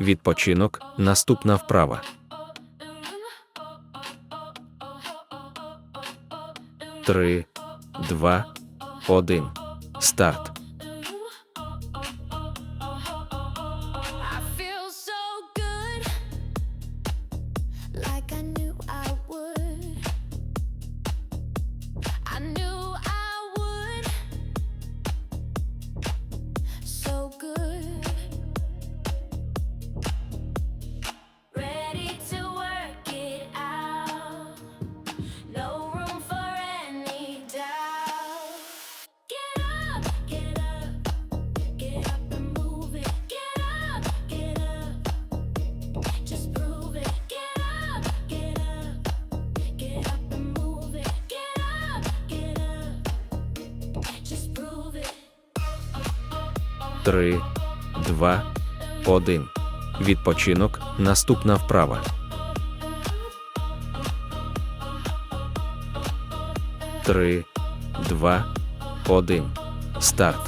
Відпочинок наступна вправа. Три, два, один. Старт. 3, 2, 1. Відпочинок. Наступна вправа. Три, два, один. Старт.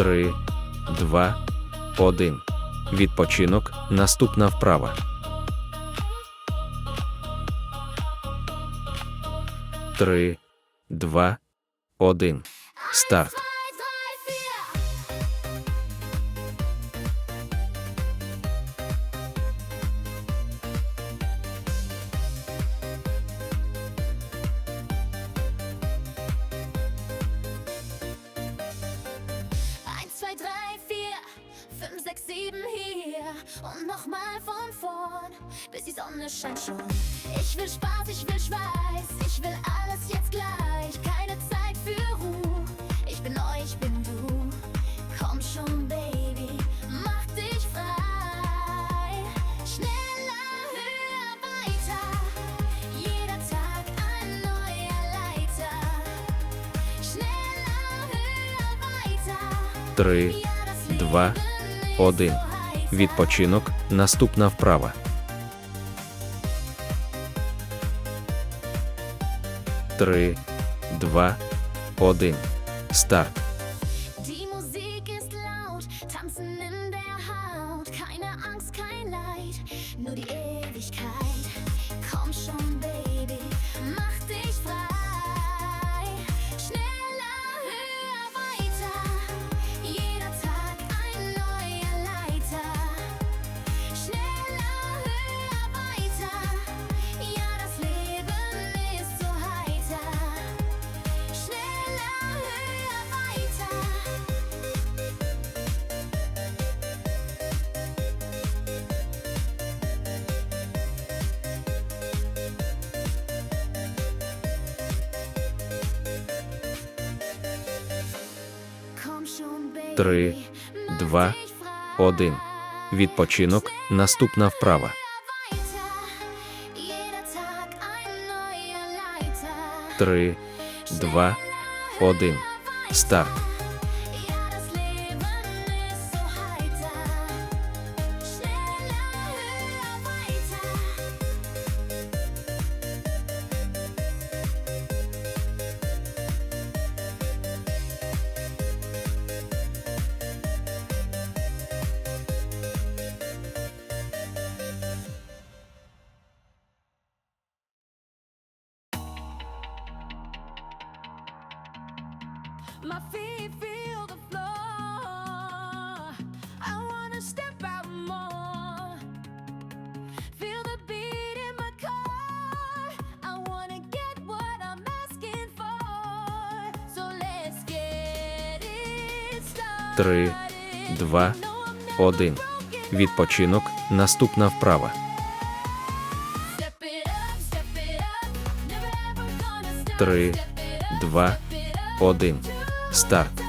3, 2, 1. Відпочинок. Наступна вправа. Три, два, один. Старт. Три, два, один. Відпочинок. Наступна вправа. Три, два, один. Старт. 3, 2, 1. Відпочинок. Наступна вправа. Три, два, один. Старт. My feet feel the floor. I wanna step out more. Feel the beat in my car. I wanna get what I'm asking for. So let's get it started. Три, два, один. Відпочинок. Наступна вправа. Три, два, один. Старт.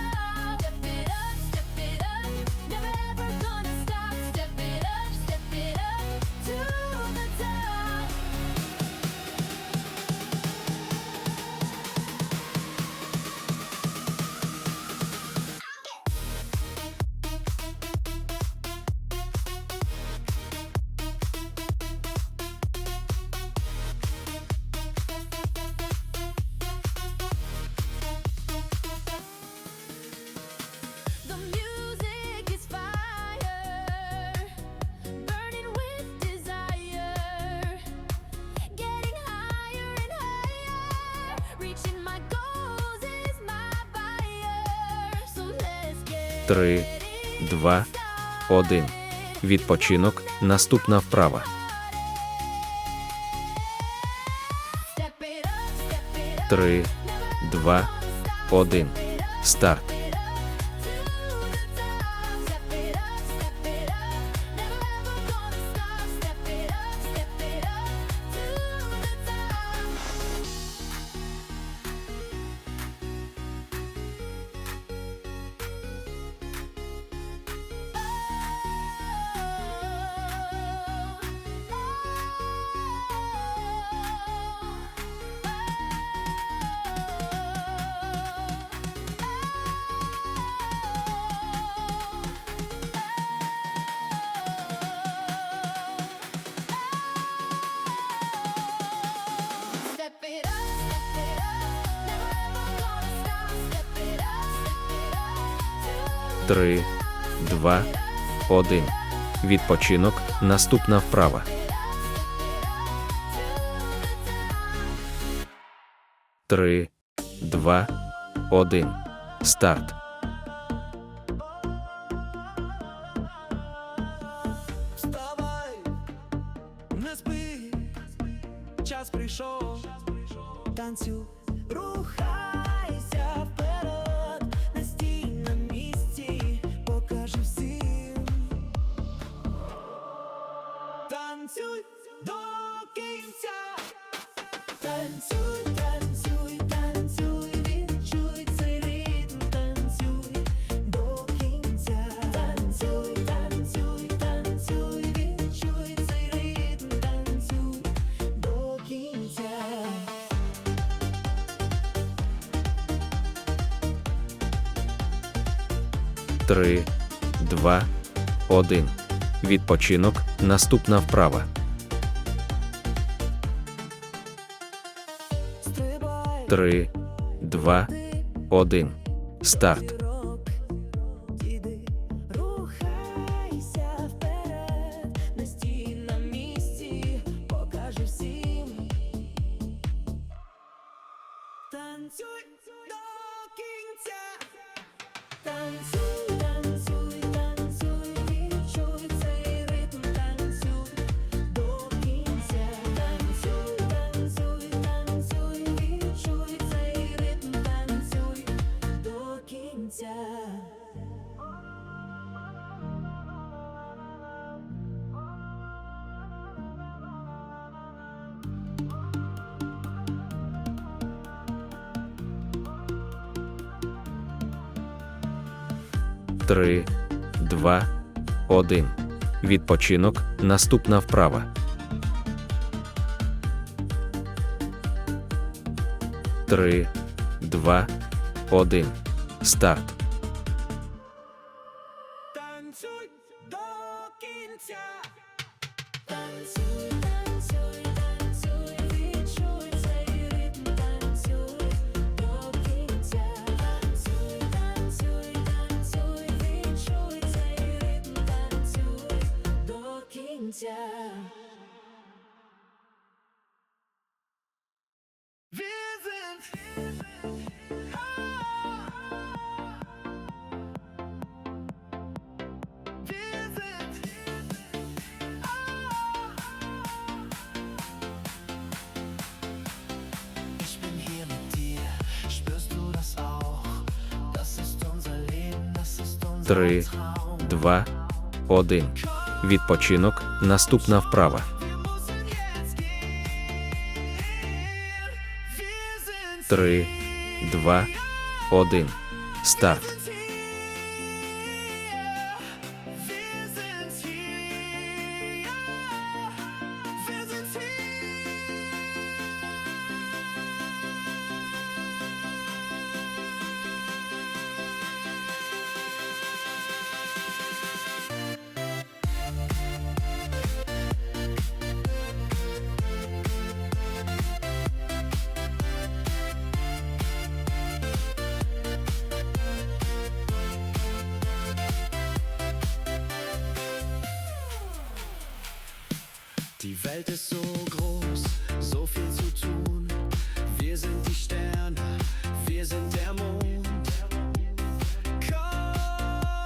3, 2, 1. Відпочинок. Наступна вправа. Три, два, один. Старт. 3, 2, 1. Відпочинок. Наступна вправа. Три, два, один. Старт. Вставай, не спи, час прийшов, танцю, рухай. 2, 1. Відпочинок. Наступна вправа. Три, два, один. Старт. Відпочинок наступна вправа. Три, два, один. Старт. 2, 1. Відпочинок. Наступна вправа. Три, два, один. Старт.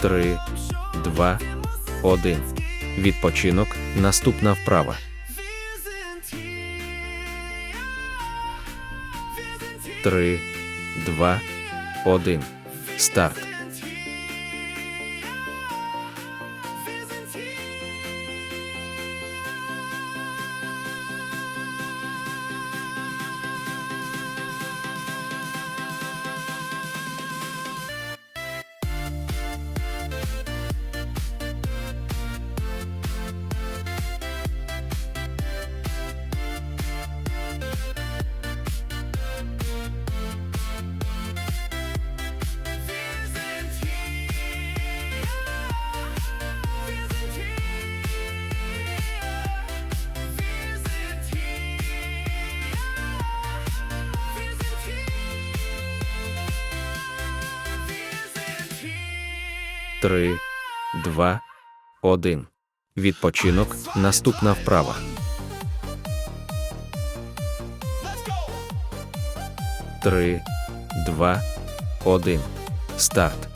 3, 2, 1. Відпочинок. Наступна вправа. Три, два, один. Старт. 3, 2, 1. Відпочинок. Наступна вправа. Три, два, один. Старт.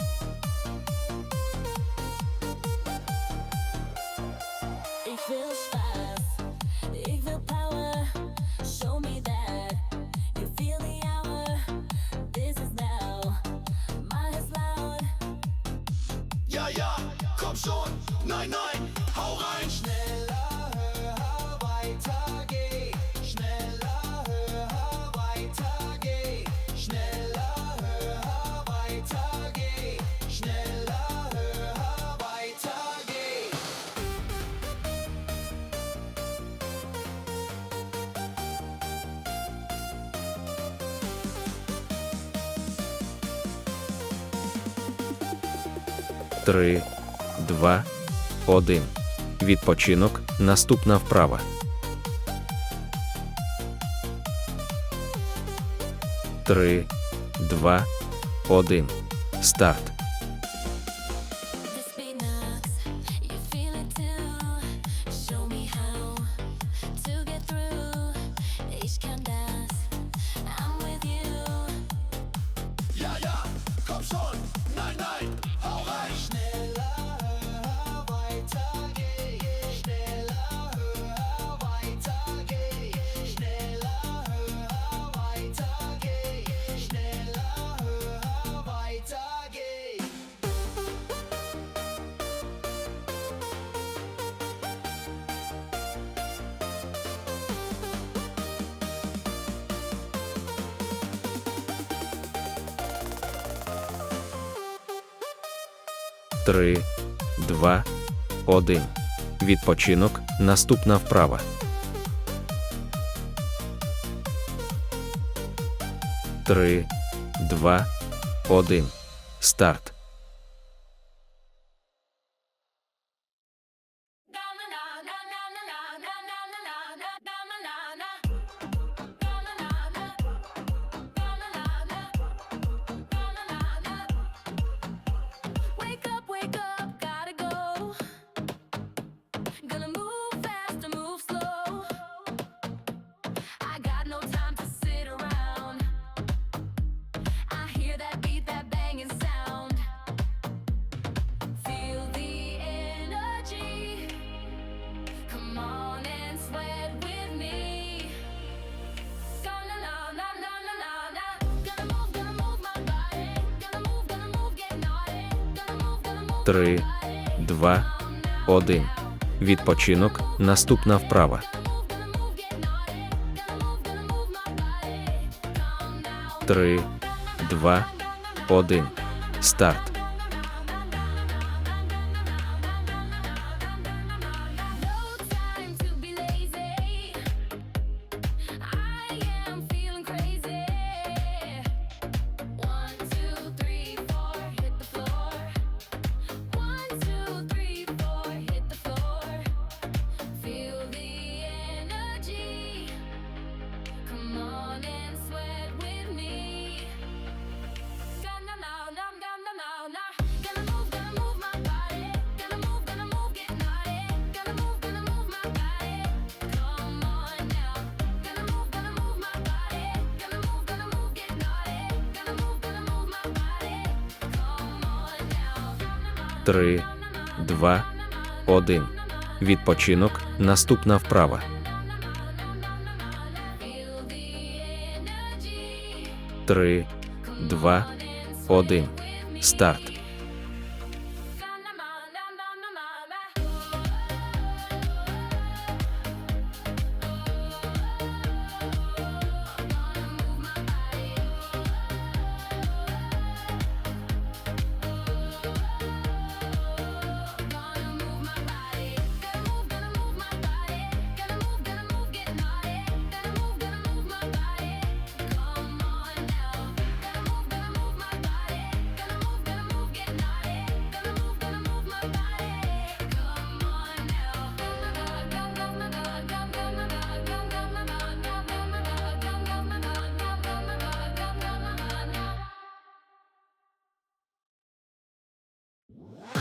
3, 2, 1. Відпочинок. Наступна вправа. Три, два, один. Старт. 3, 2, 1. Відпочинок. Наступна вправа. Три, два, один. Старт. 3, 2, 1. Відпочинок. Наступна вправа. Три, два, один. Старт. 3, 2, 1. Відпочинок. Наступна вправа. Три, два, один. Старт.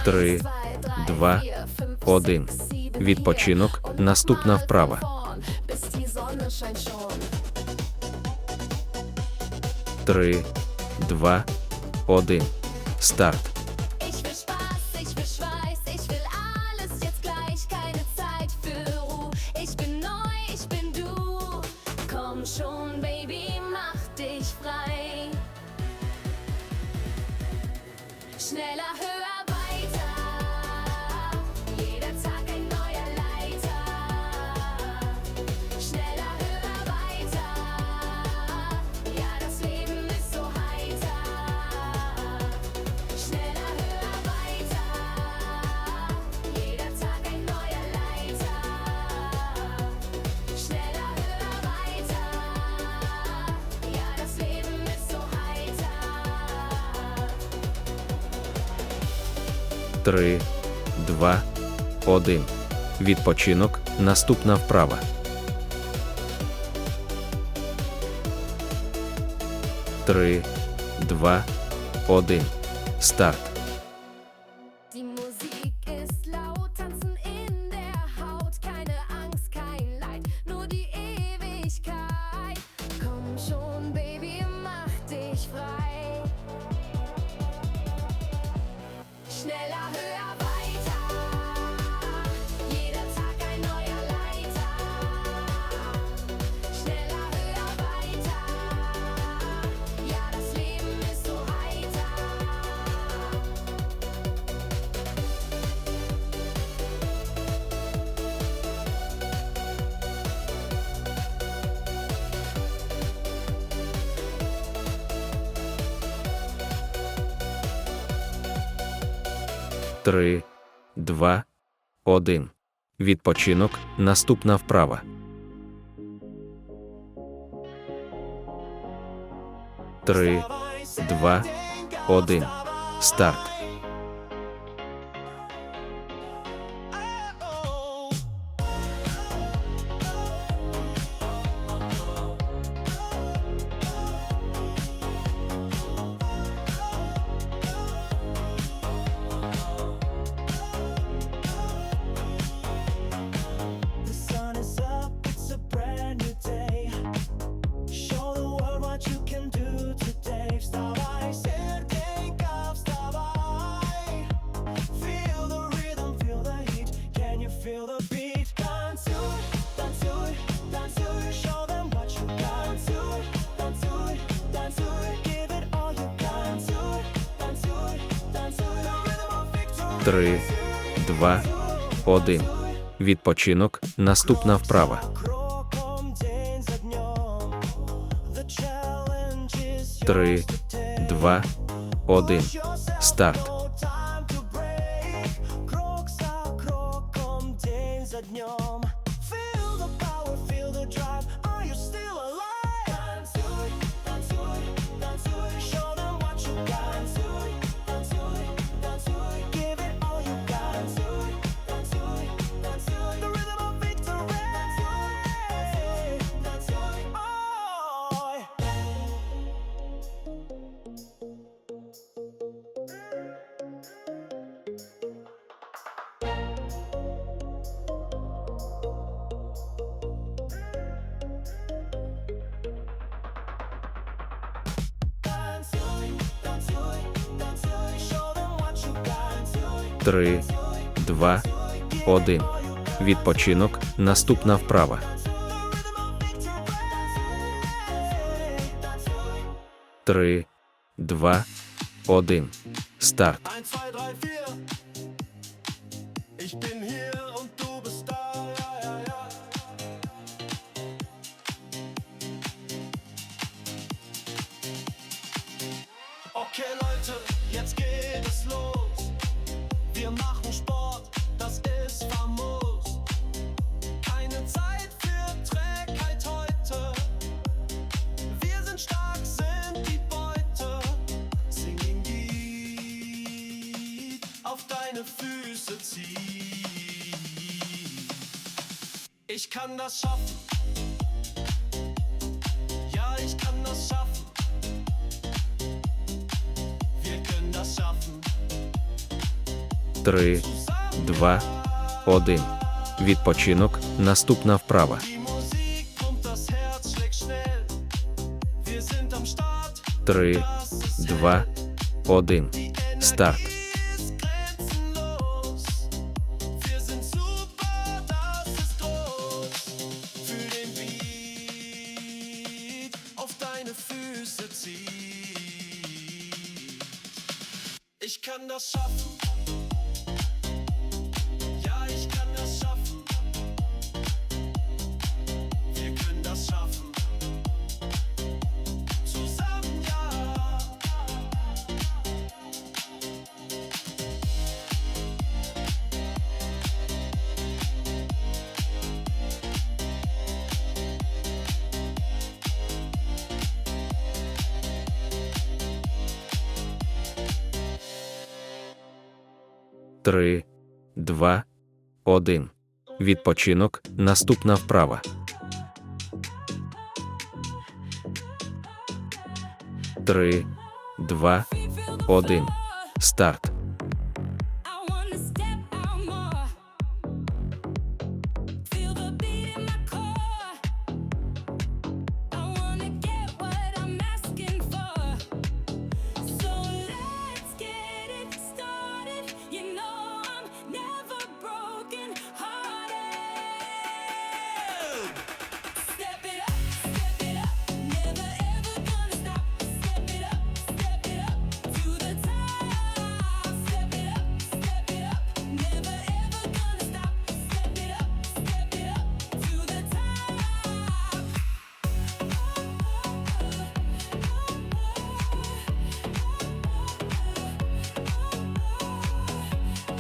3, 2, 1. Відпочинок. Наступна вправа. 3, 2, 1. Старт. 3, 2, 1. Відпочинок. Наступна вправа. Три, два, один. Старт. 1. Відпочинок. Наступна вправа. Три, два, один. Старт. 3, 2, 1. Відпочинок. Наступна вправа. Три, два, один. Старт. 3, 2, 1. Відпочинок. Наступна вправа. Три, два, один. Старт. Ich kann das schaffen. Ja, ich kann das schaffen. Wir können das schaffen. Три, два, один. Відпочинок. Наступна вправа. Три, два, один. Старт. 3, 2, 1. Відпочинок. Наступна вправа. Три, два, один. Старт.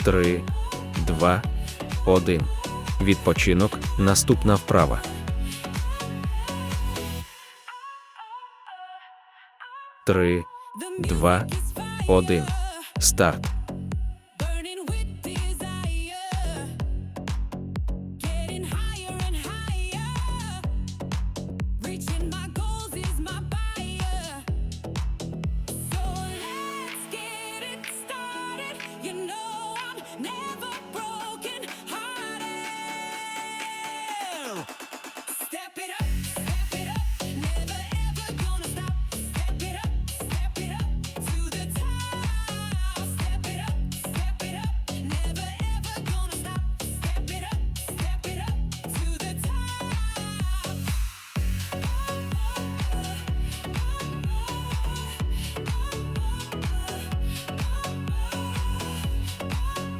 3, 2, 1. Відпочинок. Наступна вправа. Три, два, один. Старт.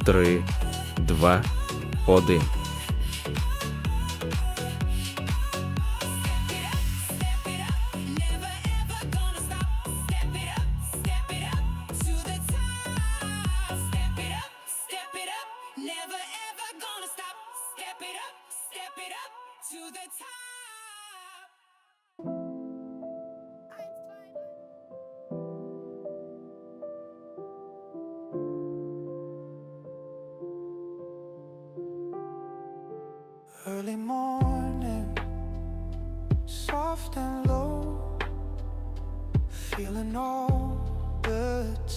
3, 2, 1.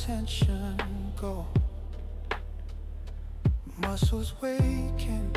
The tension go. Muscles waking,